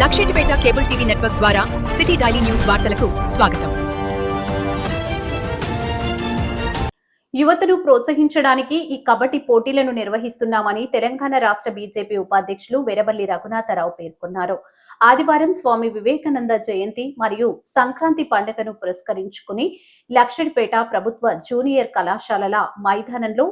Luxettipet cable TV network ద్వారా city daily news వార్తలకు స్వాగతం. యువతను ప్రోత్సహించడానికి ఈ కబడ్డీ పోటీలను నిర్వహిస్తున్నామని తెలంగాణ రాష్ట్ర బీజేపీ ఉపాధ్యక్షులు వెరవల్లి రఘునాథరావు పేర్కొన్నారు. ఆదివారం స్వామి వివేకానంద జయంతి మరియు సంక్రాంతి పండుగను పురస్కరించుకుని లక్షడిపేట ప్రభుత్వ జూనియర్ కళాశాలల మైదానంలో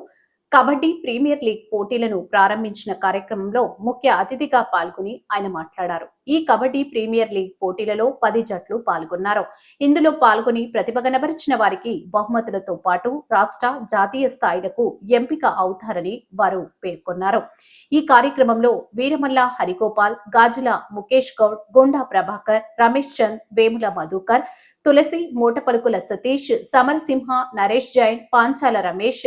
కబడ్డీ ప్రీమియర్ లీగ్ పోటీలను ప్రారంభించిన కార్యక్రమంలో ముఖ్య అతిథిగా పాల్గొని ఆయన మాట్లాడారు. ఈ కబడ్డీ ప్రీమియర్ లీగ్ పోటీలలో పది జట్లు పాల్గొన్నారు. ఇందులో పాల్గొని ప్రతిభ కనబరిచిన వారికి బహుమతులతో పాటు రాష్ట్ర జాతీయ స్థాయిలకు ఎంపిక అవుతారని వారు పేర్కొన్నారు. ఈ కార్యక్రమంలో వీరమల్ల హరిగోపాల్ గాజుల ముఖేష్ గౌడ్ గుండా ప్రభాకర్ రమేష్ చంద్ వేముల మధుకర్ తులసి మూటపలుకుల సతీష్ సమరసింహ నరేష్ జైన్ పాంచాల రమేష్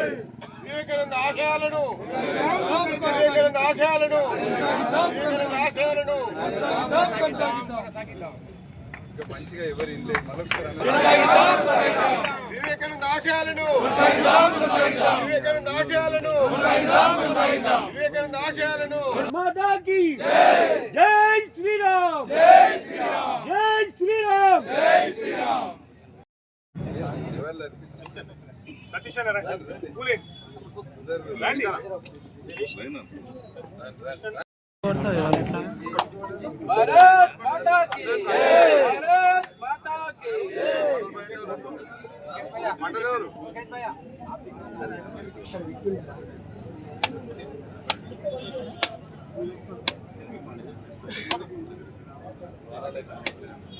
ఆశయాలను ఆశయాలను వివేకానంద ఆశయాలను వివేకానంద ఆశయాలను వివేకానంద ఆశయాలను. మాతాకి జై శ్రీరామ్ జై శ్రీరామ్. జై శ్రీరామ్ భారత్ మాతా కి భారత్ మాతా కి మండలం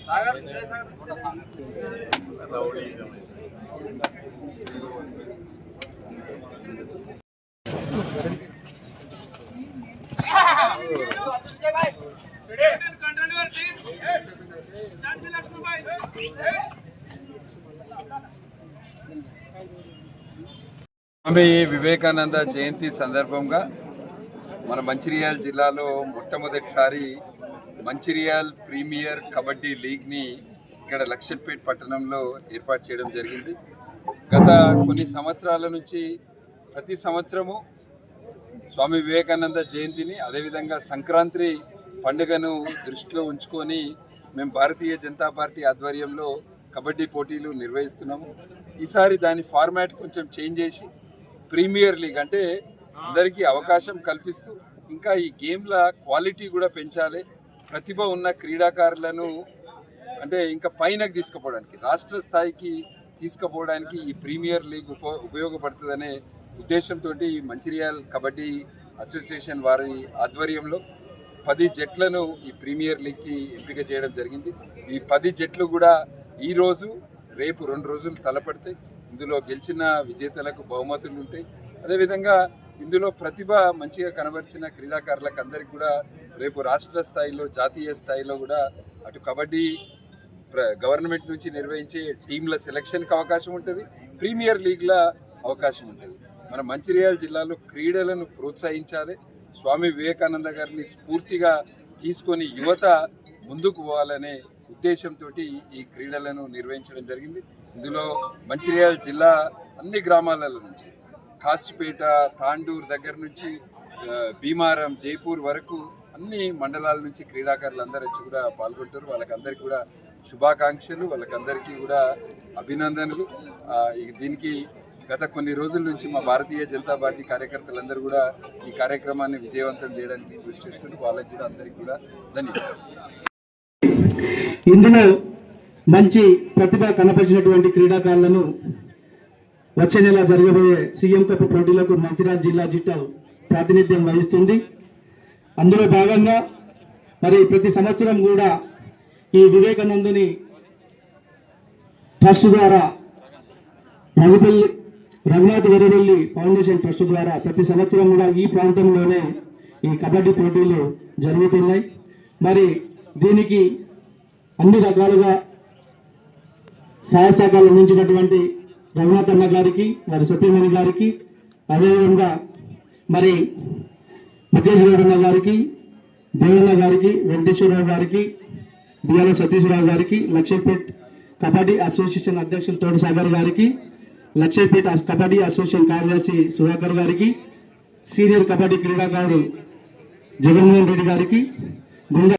సాగర్ సాగర్. స్వామి వివేకానంద జయంతి సందర్భంగా మన మంచిర్యాల జిల్లాలో మొట్టమొదటిసారి మంచిర్యాల్ ప్రీమియర్ కబడ్డీ లీగ్ని ఇక్కడ లక్షట్పేట్ పట్టణంలో ఏర్పాటు చేయడం జరిగింది. గత కొన్ని సంవత్సరాల నుంచి ప్రతి సంవత్సరము స్వామి వివేకానంద జయంతిని అదేవిధంగా సంక్రాంతి పండుగను దృష్టిలో ఉంచుకొని మేము భారతీయ జనతా పార్టీ ఆధ్వర్యంలో కబడ్డీ పోటీలు నిర్వహిస్తున్నాము. ఈసారి దాని ఫార్మాట్ కొంచెం చేంజ్ చేసి ప్రీమియర్ లీగ్ అంటే అందరికీ అవకాశం కల్పిస్తూ ఇంకా ఈ గేమ్ల క్వాలిటీ కూడా పెంచాలి. ప్రతిభ ఉన్న క్రీడాకారులను అంటే ఇంకా పైనకు తీసుకుపోవడానికి రాష్ట్ర స్థాయికి తీసుకుపోవడానికి ఈ ప్రీమియర్ లీగ్ ఉప ఉపయోగపడుతుందనే ఉద్దేశంతో మంచిర్యాల్ కబడ్డీ అసోసియేషన్ వారి ఆధ్వర్యంలో పది జట్లను ఈ ప్రీమియర్ లీగ్కి ఎంపిక చేయడం జరిగింది. ఈ పది జట్లు కూడా ఈరోజు రేపు రెండు రోజులు తలపడతాయి. ఇందులో గెలిచిన విజేతలకు బహుమతులు ఉంటాయి. అదేవిధంగా ఇందులో ప్రతిభ మంచిగా కనబరిచిన క్రీడాకారులకు అందరికీ కూడా రేపు రాష్ట్ర స్థాయిలో జాతీయ స్థాయిలో కూడా అటు కబడ్డీ గవర్నమెంట్ నుంచి నిర్వహించే టీంల సెలక్షన్కి అవకాశం ఉంటుంది ప్రీమియర్ లీగ్ల అవకాశం ఉంటుంది. మన మంచిర్యాల జిల్లాలో క్రీడలను ప్రోత్సహించాలి స్వామి వివేకానంద గారిని స్ఫూర్తిగా తీసుకొని యువత ముందుకు పోవాలనే ఉద్దేశంతో ఈ క్రీడలను నిర్వహించడం జరిగింది. ఇందులో మంచిర్యాల జిల్లా అన్ని గ్రామాల నుంచి కాసిపేట తాండూరు దగ్గర నుంచి భీమారం జైపూర్ వరకు అన్ని మండలాల నుంచి క్రీడాకారులు అందరూ వచ్చి కూడా పాల్గొంటారు. వాళ్ళకందరికీ కూడా శుభాకాంక్షలు. వాళ్ళకందరికీ కూడా అభినందనలు. దీనికి గత కొన్ని రోజుల నుంచి మా భారతీయ జనతా పార్టీ కార్యకర్తలందరూ కూడా ఈ కార్యక్రమాన్ని విజయవంతం చేయడానికి కృషి చేస్తున్నారు. వాళ్ళకి కూడా అందరికీ కూడా ధన్యవాదాలు. ఇందులో మంచి ప్రతిభ కనపరిచినటువంటి క్రీడాకారులను వచ్చే నెల జరగబోయే సీఎం కప్ పోటీలకు మంచిర్యాల జిల్లా జిట్ట ప్రాతినిధ్యం వహిస్తుంది. అందులో భాగంగా మరి ప్రతి సంవత్సరం కూడా ఈ వివేకానందుని ట్రస్ట్ ద్వారా రఘుపల్లి రఘునాథ్ వెరవెల్లి ఫౌండేషన్ ట్రస్ట్ ద్వారా ప్రతి సంవత్సరం కూడా ఈ ప్రాంతంలోనే ఈ కబడ్డీ పోటీలు జరుగుతున్నాయి. మరి దీనికి అన్ని రకాలుగా సహాయ సహకారాలు అందించినటువంటి రఘునాథ్ అన్న గారికి వారి సత్యమణి గారికి అదేవిధంగా మరి ముఖేష్ గౌడన్న గారికి దేవన్న గారికి వెంకటేశ్వరరావు గారికి బియ్యాల సతీశ్వరరావు గారికి లక్ష్మీపేట్ కబడ్డీ అసోసియేషన్ అధ్యక్షులు తోటి సాగర్ గారికి లక్ష్మీపేట్ కబడ్డీ అసోసియేషన్ కార్యదర్శి సుధాకర్ గారికి సీనియర్ కబడ్డీ క్రీడాకారుడు జగన్మోహన్ రెడ్డి గారికి గుండె